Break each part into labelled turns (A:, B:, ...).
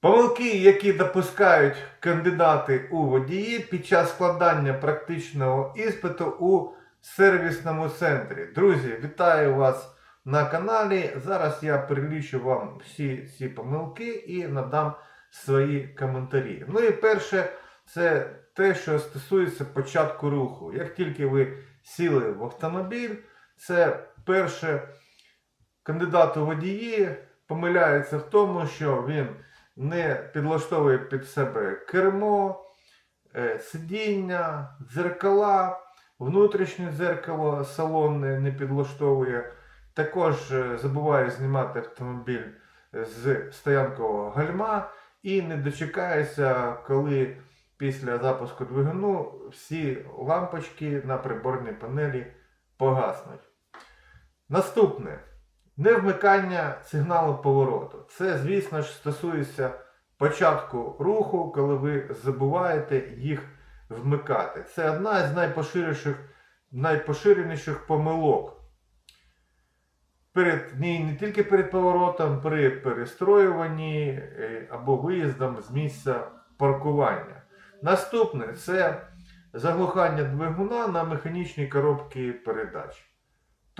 A: Помилки, які допускають кандидати у водії під час складання практичного іспиту у сервісному центрі. Друзі, вітаю вас на каналі. Зараз я перелічу вам всі ці помилки і надам свої коментарі. Ну і перше, це те, що стосується початку руху. Як тільки ви сіли в автомобіль, це перше кандидат у водії помиляється в тому, що він не підлаштовує під себе кермо, е, сидіння, дзеркала, внутрішнє дзеркало салонне не підлаштовує. Також е, забуває знімати автомобіль з стоянкового гальма і не дочекається, коли після запуску двигуну всі лампочки на приборній панелі погаснуть. Наступне. Невмикання сигналу повороту. Це, звісно ж, стосується початку руху, коли ви забуваєте їх вмикати. Це одна з найпоширеніших, найпоширеніших помилок. Перед, ні, не тільки перед поворотом, при перестроюванні е, або виїздом з місця паркування. Наступне це заглухання двигуна на механічній коробці передач.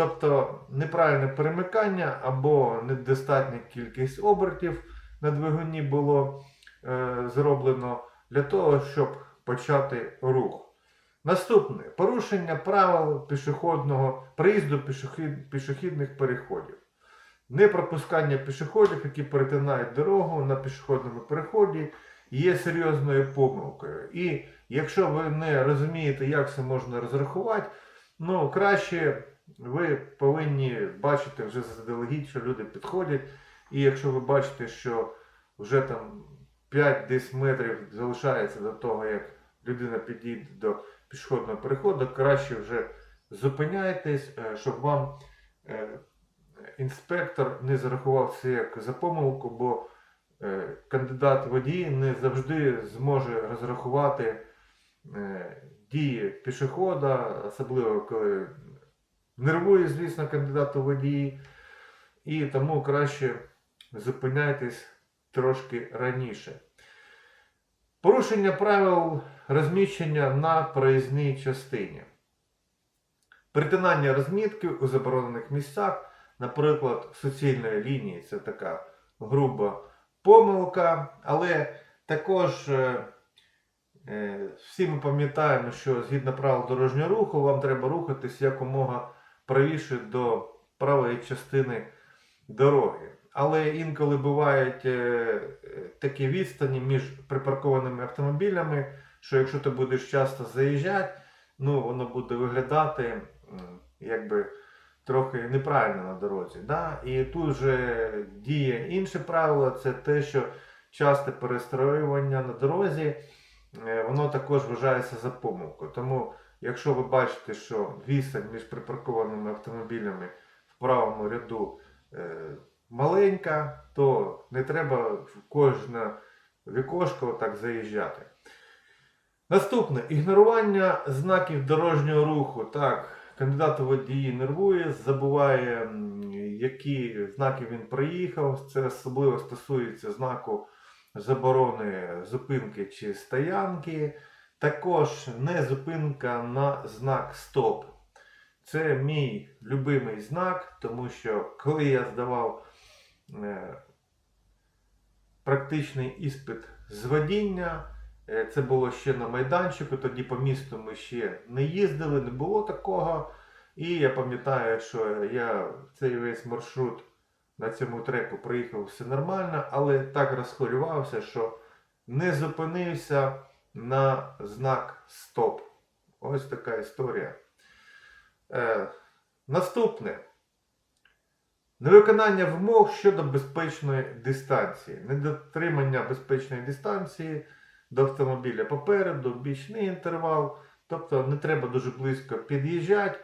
A: Тобто неправильне перемикання або недостатня кількість обертів на двигуні було е, зроблено для того, щоб почати рух. Наступне порушення правил пішохідного проїзду пішохід, пішохідних переходів. Непропускання пішоходів, які перетинають дорогу на пішохідному переході, є серйозною помилкою. І якщо ви не розумієте, як це можна розрахувати, ну краще ви повинні бачити вже заздалегідь, що люди підходять. І якщо ви бачите, що вже там 5 десь метрів залишається до того, як людина підійде до пішохідного переходу, краще вже зупиняйтесь, е, щоб вам е, інспектор не зарахував це як за помилку, бо е, кандидат водій не завжди зможе розрахувати дії пішохода, особливо коли нервує, звісно, кандидат у водії, і тому краще зупиняйтесь трошки раніше. Порушення правил розміщення на проїзній частині. Перетинання розмітки у заборонених місцях, наприклад, суцільної лінії це така груба помилка, але також е, е, всі ми пам'ятаємо, що згідно правил дорожнього руху, вам треба рухатись якомога правіше до правої частини дороги. Але інколи бувають е, такі відстані між припаркованими автомобілями, що якщо ти будеш часто заїжджати, ну воно буде виглядати якби трохи неправильно на дорозі. Да? І тут же діє інше правило, це те, що часте перестроювання на дорозі, е, воно також вважається за помилкою. Тому, якщо ви бачите, що відстань між припаркованими автомобілями в правому ряду е, маленька, то не треба в кожне вікошко так заїжджати. Наступне ігнорування знаків дорожнього руху. Так, кандидат у водії нервує, забуває, які знаки він проїхав. Це особливо стосується знаку заборони зупинки чи стоянки. Також не зупинка на знак стоп. Це мій любимий знак, тому що коли я здавав е, практичний іспит з водіння, е, це було ще на майданчику, тоді по місту ми ще не їздили, не було такого. І я пам'ятаю, що я цей весь маршрут на цьому треку проїхав все нормально, але так розхвилювався, що не зупинився на знак стоп. Ось така історія. Е, наступне. Невиконання вимог щодо безпечної дистанції. Недотримання безпечної дистанції до автомобіля попереду, бічний інтервал. Тобто не треба дуже близько під'їжджати,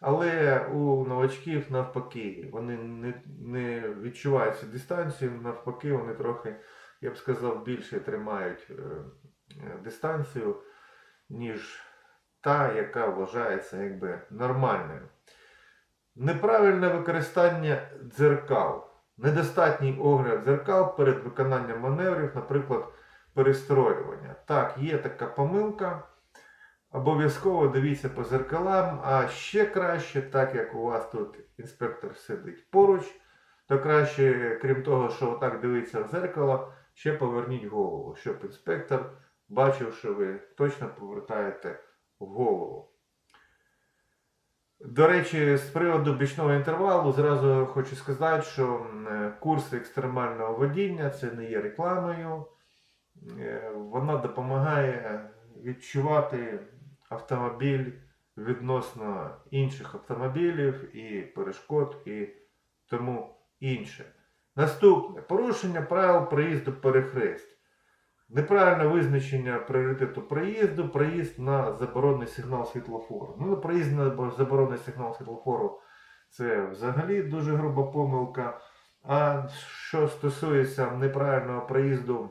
A: але у новачків навпаки, вони не, не відчувають дистанцію, навпаки, вони трохи, я б сказав, більше тримають е, дистанцію, ніж та, яка вважається якби нормальною. Неправильне використання дзеркал. недостатній огляд дзеркал перед виконанням маневрів, наприклад, перестроювання. Так, є така помилка. Обов'язково дивіться по зеркалам, а ще краще, так як у вас тут інспектор сидить поруч, то краще, крім того, що отак дивитися в зеркало, ще поверніть голову, щоб інспектор бачив, що ви точно повертаєте голову. До речі, з приводу бічного інтервалу, зразу хочу сказати, що курси екстремального водіння це не є рекламою. Е, Вона допомагає відчувати автомобіль відносно інших автомобілів і перешкод і тому інше. Наступне порушення правил проїзду перехрест. Неправильне визначення пріоритету проїзду, проїзд на заборонений сигнал світлофору. Ну, проїзд на заборонений сигнал світлофору це взагалі дуже груба помилка. А що стосується неправильного проїзду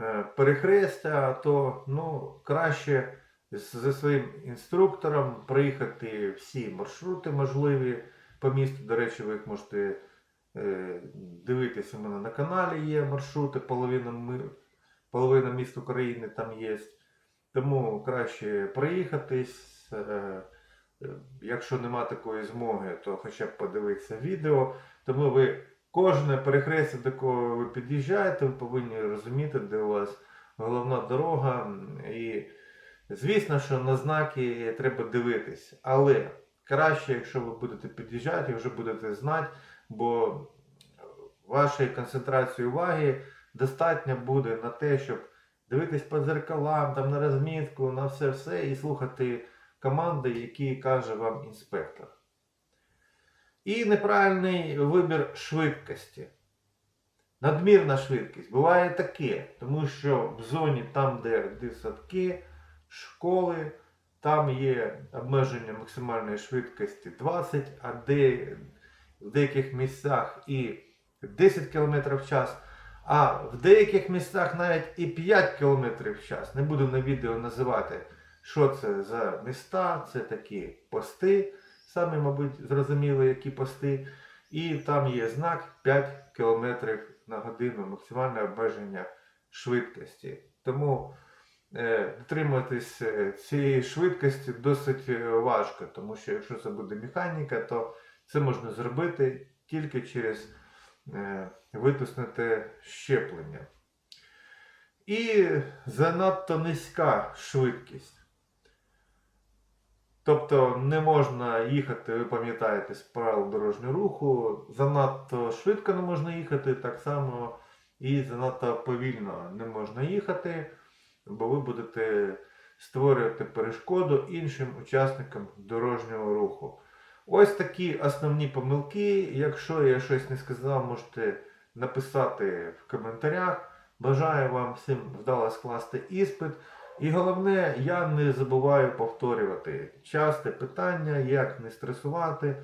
A: е, перехрестя, то ну, краще зі своїм інструктором проїхати всі маршрути можливі по місту. До речі, ви їх можете е, дивитися. У мене на каналі є маршрути, половина, половина міст України там є. Тому краще проїхатись. е, е, Якщо нема такої змоги, то хоча б подивитися відео. Тому ви кожне перехрестя, до кого ви під'їжджаєте, ви повинні розуміти, де у вас головна дорога. І звісно, що на знаки треба дивитись. Але краще, якщо ви будете під'їжджати, вже будете знати, бо вашої концентрації уваги достатньо буде на те, щоб дивитись по дзеркалам, там, на розмітку, на все-все і слухати команди, які каже вам інспектор. І неправильний вибір швидкості. Надмірна швидкість. Буває таке, тому що в зоні, там, де дитсадки, школи, там є обмеження максимальної швидкості 20, а де, в деяких місцях і 10 км в час, а в деяких місцях навіть і 5 км в час. Не буду на відео називати, що це за міста, це такі пости, самі, мабуть, зрозуміли, які пости. І там є знак 5 км на годину, максимальне обмеження швидкості. Тому е, дотримуватись е, цієї швидкості досить е, важко, тому що якщо це буде механіка, то це можна зробити тільки через е, витиснуте щеплення. І занадто низька швидкість. Тобто не можна їхати, ви пам'ятаєте, з правил дорожнього руху, занадто швидко не можна їхати, так само і занадто повільно не можна їхати, бо ви будете створювати перешкоду іншим учасникам дорожнього руху. Ось такі основні помилки. Якщо я щось не сказав, можете написати в коментарях. Бажаю вам всім вдало скласти іспит. І головне, я не забуваю повторювати часте питання, як не стресувати.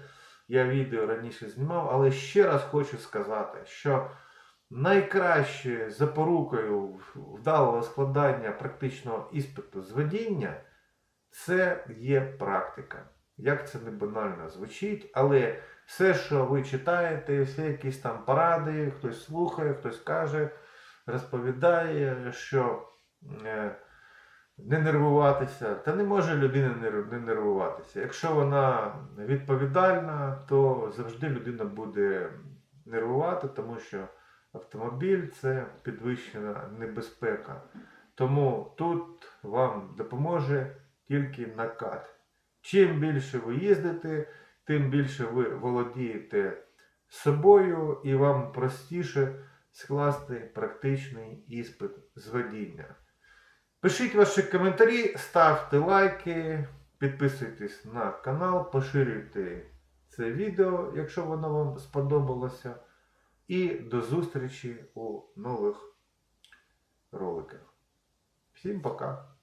A: Я відео раніше знімав, але ще раз хочу сказати, що найкращою запорукою вдалого складання практичного іспиту з водіння це є практика. Як це не банально звучить, але все, що ви читаєте, всі якісь там поради, хтось слухає, хтось каже, розповідає, що е, не нервуватися. Та не може людина не нервуватися. Якщо вона відповідальна, то завжди людина буде нервувати, тому що автомобіль це підвищена небезпека. Тому тут вам допоможе тільки накат. Чим більше ви їздите, тим більше ви володієте собою і вам простіше скласти практичний іспит з водіння. Пишіть ваші коментарі, ставте лайки, підписуйтесь на канал, поширюйте це відео, якщо воно вам сподобалося. І до зустрічі у нових роликах. Всім пока!